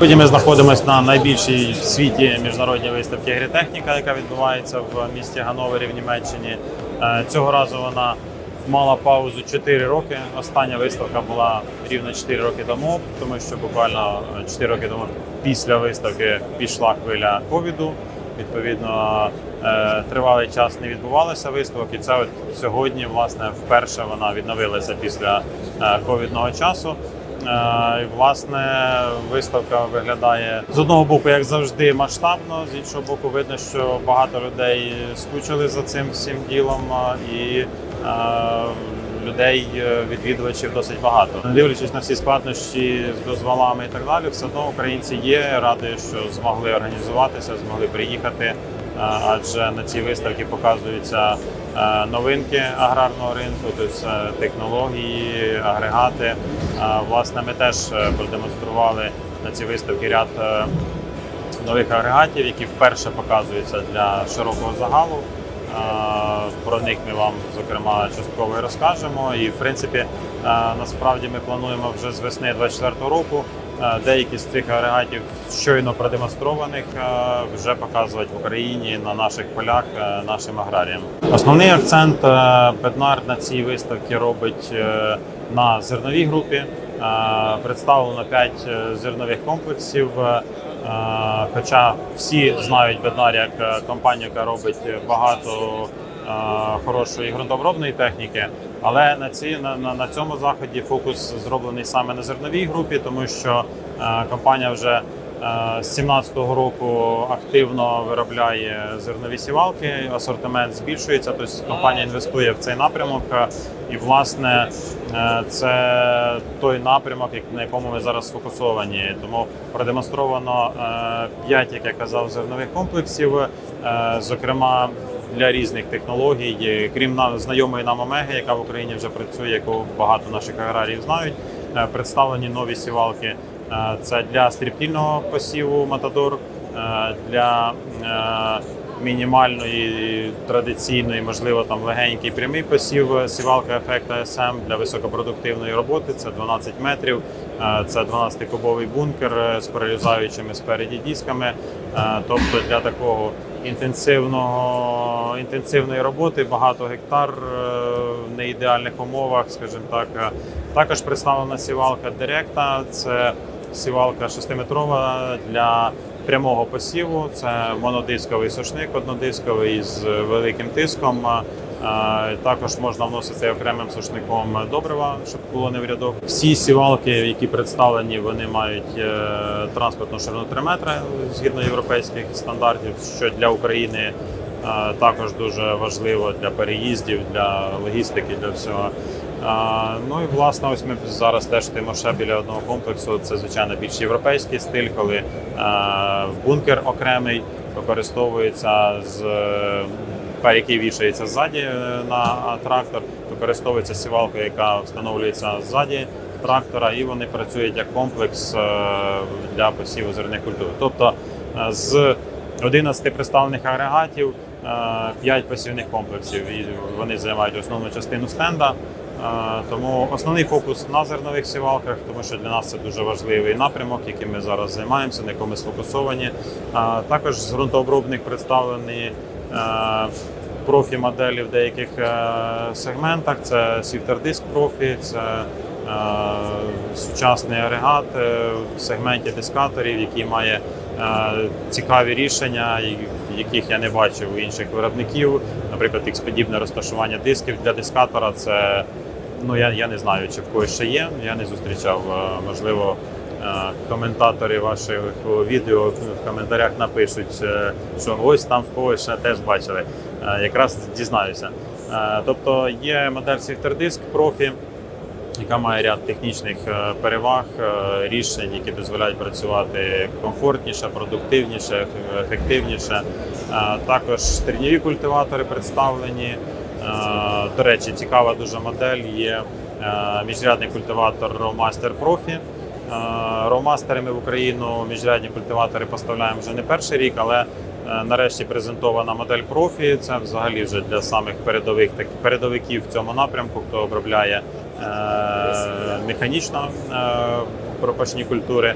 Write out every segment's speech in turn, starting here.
Сьогодні ми знаходимося на найбільшій в світі міжнародній виставці агрітехніка, яка відбувається в місті Ганновері в Німеччині. Е, Цього разу вона мала паузу 4 роки. Остання виставка була рівно 4 роки тому, тому що буквально 4 роки тому після виставки пішла хвиля ковіду. Відповідно, е, тривалий час не відбувалося виставок, і це от сьогодні, власне, вперше вона відновилася після е, ковідного часу. Е, І, власне, виставка виглядає з одного боку, як завжди, масштабно, з іншого боку, видно, що багато людей скучили за цим всім ділом, і е, людей, е, відвідувачів досить багато. Дивлячись на всі складнощі з дозволами і так далі, все одно українці є. Радий, що змогли організуватися, змогли приїхати. Е, Адже на цій виставці показуються е, новинки аграрного ринку, тобто е, технології, агрегати. Власне, ми теж е, продемонстрували на цій виставці ряд е, нових агрегатів, які вперше показуються для широкого загалу. Про них ми вам зокрема частково і розкажемо. І в принципі, е, насправді ми плануємо вже з весни 2024 року деякі з цих агрегатів щойно продемонстрованих вже показувати в Україні на наших полях нашим аграріям. Основний акцент е, Беднар на цій виставці робить на зерновій групі. Е, Представлено 5 зернових комплексів. Е, Е, Хоча всі знають Беднар як е, компанію, яка робить багато е, хорошої ґрунтообробної техніки, але на ці на, на, цьому заході фокус зроблений саме на зерновій групі, тому що е, компанія вже е, з 2017 року активно виробляє зернові сівалки, асортимент збільшується. Тобто компанія інвестує в цей напрямок. е, І власне е, це той напрямок, на якому ми зараз сфокусовані. Тому продемонстровано 5, як я казав, зернових комплексів, е, зокрема для різних технологій, крім знайомої нам Омеги, яка в Україні вже працює, яку багато наших аграріїв знають. е, Представлені нові сівалки. Е, Це для стріптільного посіву Матадор, е, для е, мінімальної традиційної, можливо, там легенький прямий посів сівалка ефекта СМ для високопродуктивної роботи. Це 12 метрів, це 12-кубовий бункер з прорізаючими спереді дисками. Тобто для такого інтенсивного інтенсивної роботи багато гектар в неідеальних умовах, скажімо так. Також представлена сівалка Директа. Це сівалка 6-метрова для прямого посіву. Це монодисковий сушник, однодисковий з великим тиском. Також можна вносити окремим сушником добрива, щоб було не в рядок. Всі сівалки, які представлені, вони мають е, транспортну ширину 3 метри згідно європейських стандартів, що для України е, також дуже важливо для переїздів, для логістики, для всього. Ну і власне, ось ми зараз теж стоїмо ще біля одного комплексу. Це звичайно більш європейський стиль, коли е, бункер окремий використовується з е, який вішається ззаді е, на трактор, використовується сівалка, яка встановлюється ззаді трактора, і вони працюють як комплекс для посіву зерних культур. Тобто з 11 представлених агрегатів, 5 посівних комплексів, і вони займають основну частину стенда. Тому основний фокус на зернових сівалках, тому що для нас це дуже важливий напрямок, яким ми зараз займаємося, на якому ми сфокусовані. Також з ґрунтообробних представлені е, профі моделі в деяких е, сегментах. Це Disk Profi, це е, сучасний агрегат в сегменті дискаторів, який має цікаві рішення, яких я не бачив у інших виробників. Наприклад, подібне розташування дисків для дискатора. Це ну я, я не знаю, чи в когось ще є. Я не зустрічав. Е, Можливо, е, коментатори ваших відео в коментарях напишуть, е, що ось там в когось ще теж бачили. Якраз дізнаюся. Тобто є модель Sifter Profi, яка має ряд технічних е, переваг, е, рішень, які дозволяють працювати комфортніше, продуктивніше, ефективніше. Е, Також терніві культиватори представлені. До речі, цікава дуже модель є міжрядний культиватор Rowmaster Profi. Rowmaster в Україну міжрядні культиватори поставляємо вже не перший рік, але нарешті презентована модель профі. Це взагалі вже для самих передових так, передовиків в цьому напрямку, хто обробляє механічно е, пропашні культури.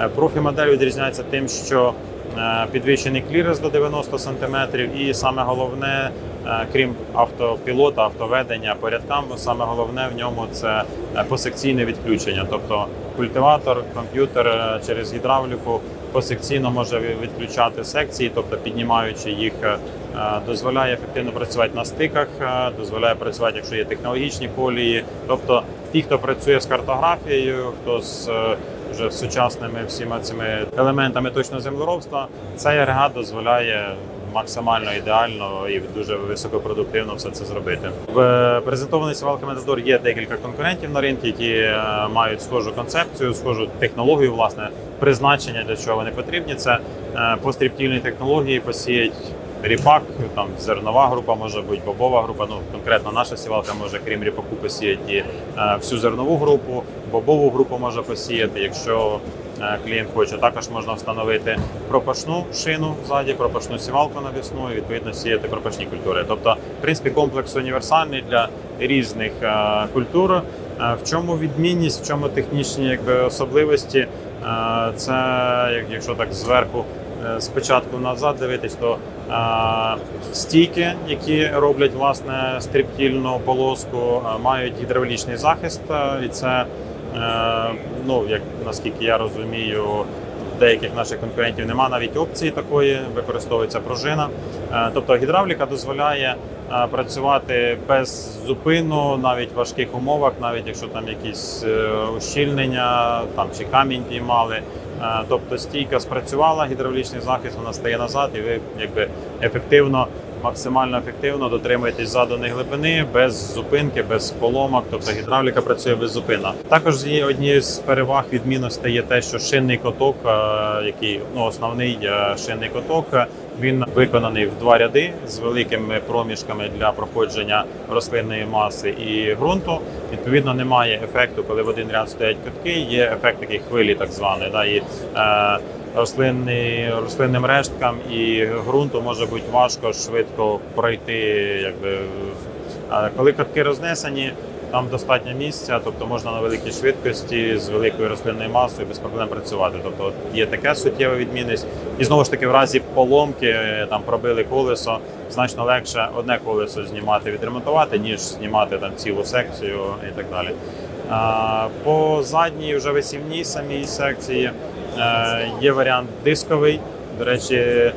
Е, Профі-модель відрізняється тим, що е, підвищений кліренс до 90 см, і саме головне, е, крім автопілота, автоведення по рядкам, саме головне в ньому це е, посекційне відключення. Тобто культиватор, комп'ютер е, через гідравліку посекційно може відключати секції, тобто піднімаючи їх, е, е, дозволяє ефективно працювати на стиках, е, дозволяє працювати, якщо є технологічні колії. Тобто ті, хто працює з картографією, хто з вже сучасними всіма цими елементами точного землеробства, цей агрегат дозволяє максимально ідеально і дуже високопродуктивно все це зробити. В презентованій сівалки Метадор є декілька конкурентів на ринку, які е, мають схожу концепцію, схожу технологію, власне, призначення для чого вони потрібні. Це е, постріптільні технології посіять ріпак, там зернова група може бути, бобова група. Ну конкретно наша сівалка може, крім ріпаку, посіяти е, всю зернову групу, бобову групу може посіяти, якщо клієнт хоче. Також можна встановити пропашну шину ззаді, пропашну сівалку навісну і відповідно сіяти пропашні культури. Тобто, в принципі, комплекс універсальний для різних е, культур. Е, В чому відмінність, в чому технічні якби, особливості? Е, Це якщо так зверху е, спочатку назад дивитись, то е, стійки, які роблять власне стріптільну полоску, е, мають гідравлічний захист, е, і це е, ну як наскільки я розумію. в Деяких наших конкурентів немає навіть опції такої, використовується пружина. Е, Тобто гідравліка дозволяє е, працювати без зупину, навіть в важких умовах, навіть якщо там якісь е, ущільнення там чи камінь діймали. Е, Тобто стійка спрацювала, гідравлічний захист, вона стає назад, і ви якби ефективно, максимально ефективно дотримуєтесь заданої глибини без зупинки, без поломок. Тобто гідравліка працює беззупинно. Також є однією з переваг відмінностей є те, що шинний коток, е, який ну основний е, шинний коток, він виконаний в два ряди з великими проміжками для проходження рослинної маси і ґрунту. Відповідно, немає ефекту, коли в один ряд стоять катки. Є ефект таких хвилі, так званий. Да, е, рослинний, рослинним решткам і ґрунту може бути важко швидко пройти. Якби, а коли катки рознесені, там достатньо місця, тобто можна на великій швидкості з великою рослинною масою без проблем працювати. Тобто є така суттєва відмінність. І знову ж таки, в разі поломки е, там пробили колесо, значно легше одне колесо знімати, відремонтувати, ніж знімати там цілу секцію і так далі. А, По задній вже висівній самій секції є варіант дисковий. До речі, е,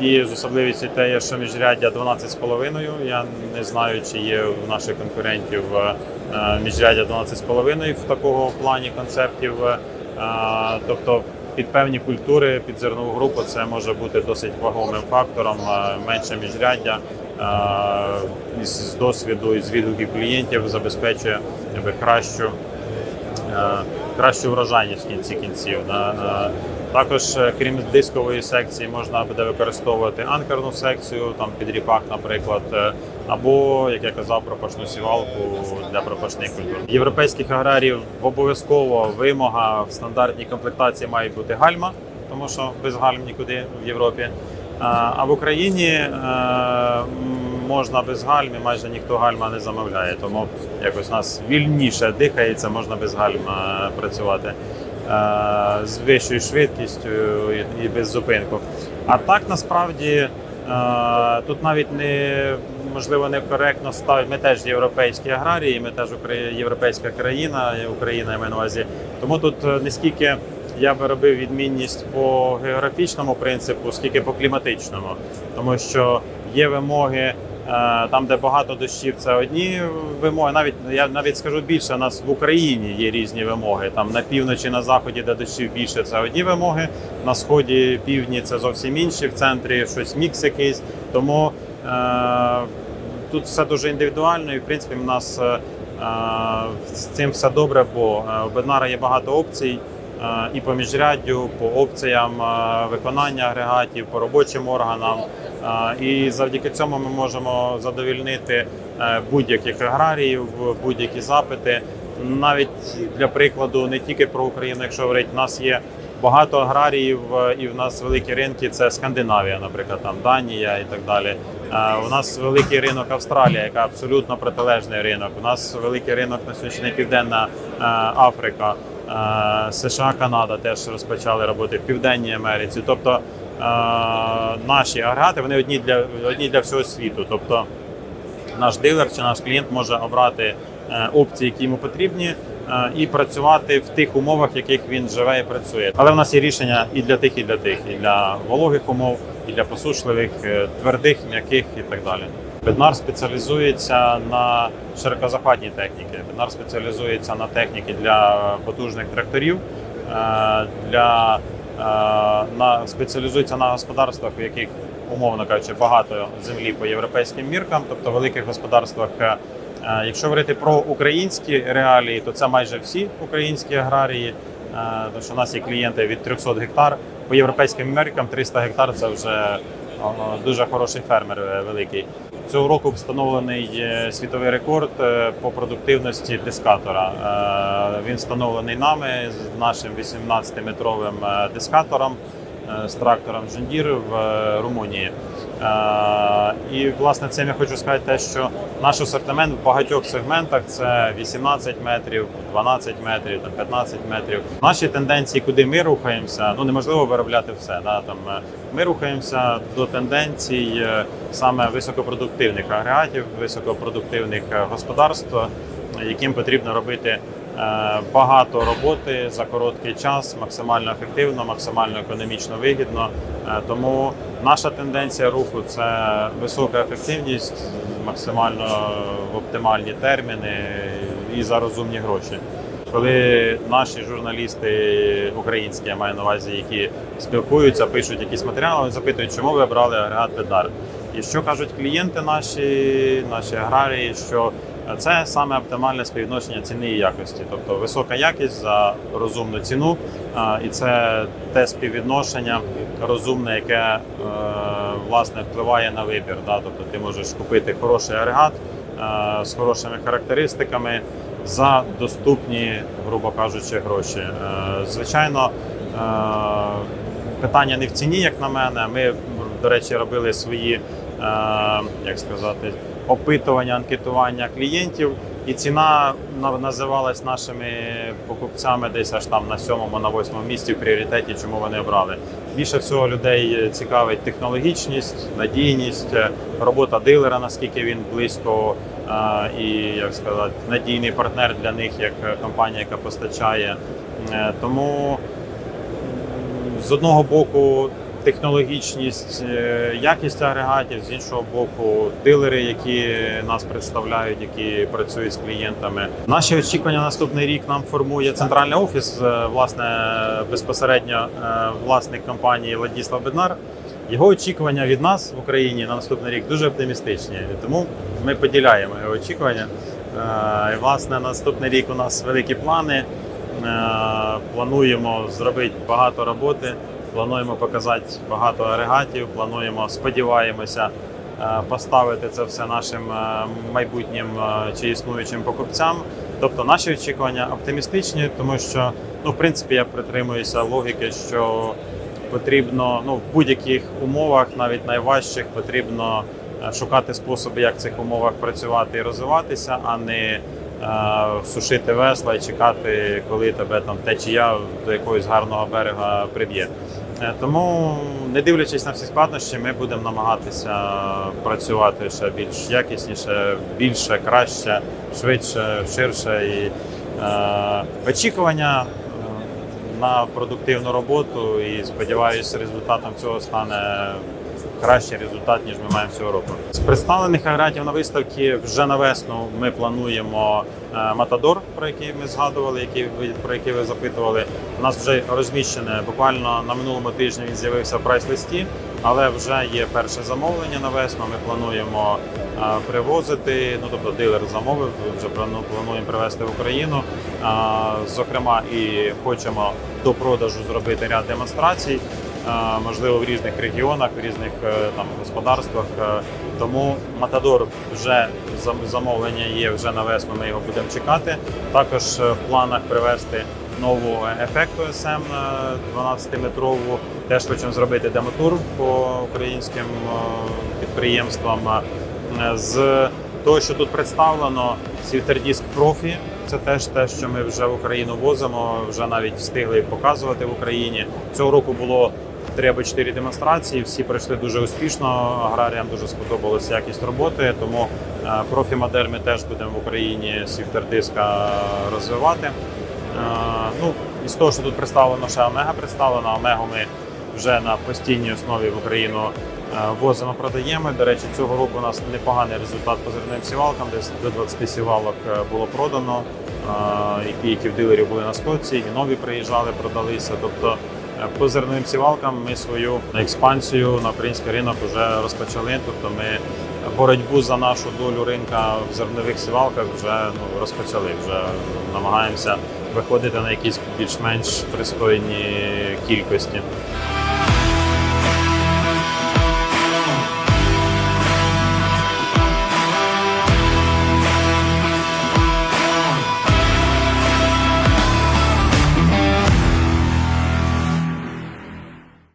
діє з особливістю те, що міжряддя 12,5. Я не знаю, чи є в наших конкурентів е, міжряддя 12,5 в такого плані концептів. Е, Тобто під певні культури, під зернову групу це може бути досить вагомим фактором, е, менше міжряддя. е, З досвіду і з відгуків клієнтів забезпечує кращу е, кращу врожайність в кінці кінців. Е, Також, е, крім дискової секції, можна буде використовувати анкерну секцію, там під ріпак, наприклад, е, або, як я казав, пропашну сівалку для пропашних культур. Європейських аграріїв обов'язково вимога в стандартній комплектації має бути гальма, тому що без гальм нікуди в Європі. А в Україні е, можна без гальм, і майже ніхто гальма не замовляє. Тому якось у нас вільніше дихається, можна без гальм е, працювати е, з вищою швидкістю і- і без зупинку. А так насправді е, тут навіть не можливо некоректно ставить. Ми теж європейські аграрії, ми теж європейська країна, Україна я маю на увазі. Тому тут е, не скільки я би робив відмінність по географічному принципу, скільки по кліматичному, тому що є вимоги. Е, Там, де багато дощів, це одні вимоги. Навіть я навіть скажу більше, у нас в Україні є різні вимоги. Там на півночі, на заході, де дощів більше, це одні вимоги. На сході, півдні це зовсім інші. В центрі щось мікс якийсь. Тому е, тут все дуже індивідуально, і в принципі в нас е, е, з цим все добре, бо е, у Беднара є багато опцій. е, І по міжряддю, по опціям е, виконання агрегатів, по робочим органам. І завдяки цьому ми можемо задовільнити е, будь-яких аграріїв, будь-які запити. Навіть для прикладу, не тільки про Україну, якщо говорити, в нас є багато аграріїв, е, і в нас великі ринки це Скандинавія, наприклад, там Данія і так далі. Е, У нас великий ринок Австралія, яка абсолютно протилежний ринок. У нас великий ринок на сьогоднішній Південна Африка. США, Канада теж розпочали роботи в Південній Америці. Тобто наші агрегати вони одні для одні для всього світу. Тобто наш дилер чи наш клієнт може обрати е, опції, які йому потрібні, е, і працювати в тих умовах, в яких він живе і працює. Але в нас є рішення і для тих, і для тих, і для вологих умов, і для посушливих, е, твердих, м'яких і так далі. Беднар спеціалізується на широкозахватній техніці. Беднар спеціалізується на техніки для потужних тракторів, для на спеціалізується на господарствах, у яких умовно кажучи, багато землі по європейським міркам, тобто в великих господарствах. е, е, Якщо говорити про українські реалії, то це майже всі українські аграрії, е, тому що у нас є клієнти від 300 гектар. По європейським міркам 300 гектар це вже дуже хороший фермер е, великий. Цього року встановлений е, світовий рекорд е, по продуктивності дискатора. Він встановлений нами з нашим 18-метровим е, дискатором з трактором Джондір в е, Румунії. Е, І власне цим я хочу сказати те, що наш асортимент в багатьох сегментах це 18 метрів, 12 метрів, там 15 метрів. Наші тенденції, куди ми рухаємося, ну неможливо виробляти все. Да? Там е, ми рухаємося до тенденцій е, саме високопродуктивних агрегатів, високопродуктивних е, господарств, яким потрібно робити е, багато роботи за короткий час, максимально ефективно, максимально економічно вигідно. Е, Тому наша тенденція руху це висока ефективність, максимально в оптимальні терміни і за розумні гроші. Коли наші журналісти українські, я маю на увазі, які спілкуються, пишуть якісь матеріали, вони запитують, чому ви обрали агрегат Бедар. І що кажуть клієнти наші, наші аграрії, що це саме оптимальне співвідношення ціни і якості, тобто висока якість за розумну ціну, і це те співвідношення розумне, яке е, власне впливає на вибір. Тобто ти можеш купити хороший агрегат е, з хорошими характеристиками за доступні, грубо кажучи, гроші. Е, Звичайно, питання не в ціні, як на мене. Ми, до речі, робили свої, як сказати, опитування, анкетування клієнтів, і ціна на- називалась нашими покупцями десь аж там на сьомому, на восьмому місці в пріоритеті, чому вони обрали. Більше всього людей цікавить технологічність, надійність, е, робота дилера, наскільки він близько е, і як сказати, надійний партнер для них, як компанія, яка постачає. Е, Тому з одного боку технологічність, е, якість агрегатів, з іншого боку, дилери, які нас представляють, які працюють з клієнтами. Наші очікування на наступний рік нам формує центральний офіс, е, власне, безпосередньо е, власник компанії Ладіслав Беднар. Його очікування від нас в Україні на наступний рік дуже оптимістичні, тому ми поділяємо його очікування. І, власне, наступний рік у нас великі плани. Плануємо зробити багато роботи, плануємо показати багато агрегатів, плануємо, сподіваємося, е, поставити це все нашим е, майбутнім е, чи існуючим покупцям. Тобто наші очікування оптимістичні, тому що ну, в принципі я притримуюся логіки, що потрібно ну, в будь-яких умовах, навіть найважчих, потрібно шукати способи, як в цих умовах працювати і розвиватися, а не сушити весла і чекати, коли тебе там течія до якогось гарного берега приб'є. Е, Тому, не дивлячись на всі складнощі, ми будемо намагатися працювати ще більш якісніше, більше, краще, швидше, ширше. І е, очікування е, на продуктивну роботу і сподіваюся, результатом цього стане кращий результат, ніж ми маємо цього року. З представлених агрегатів на виставці вже на весну ми плануємо е, Матадор, про який ми згадували, який ви про який ви запитували. У нас вже розміщене буквально на минулому тижні. Він з'явився в прайс-листі, але вже є перше замовлення на весну. Ми плануємо е, привозити. Ну тобто дилер замовив. Вже плануємо привезти в Україну. Е, Зокрема, і хочемо до продажу зробити ряд демонстрацій. Можливо, в різних регіонах, в різних е, там господарствах. Е, Тому Матадор вже замовлення є вже на весну. Ми його будемо чекати. Також е, в планах привезти нову ефекту СМ 12-метрову. Теж хочемо зробити демотур по українським підприємствам. З того, що тут представлено, Світердіск профі це теж те, що ми вже в Україну возимо, вже навіть встигли показувати в Україні. Цього року було три або чотири демонстрації. Всі пройшли дуже успішно. Аграріям дуже сподобалася якість роботи. Тому е, профі-модель ми теж будемо в Україні свіфтердиска розвивати. Е, Ну, із того, що тут представлено, ще Омега представлена. Омегу ми вже на постійній основі в Україну е, возимо, продаємо. До речі, цього року у нас непоганий результат по зерним сівалкам. Десь до 20 сівалок було продано. Які, в дилерів були на стоці, і нові приїжджали, продалися. Тобто по зерновим сівалкам ми свою експансію на український ринок вже розпочали. Тобто ми боротьбу за нашу долю ринка в зернових сівалках вже ну, розпочали. Вже намагаємося виходити на якісь більш-менш пристойні кількості.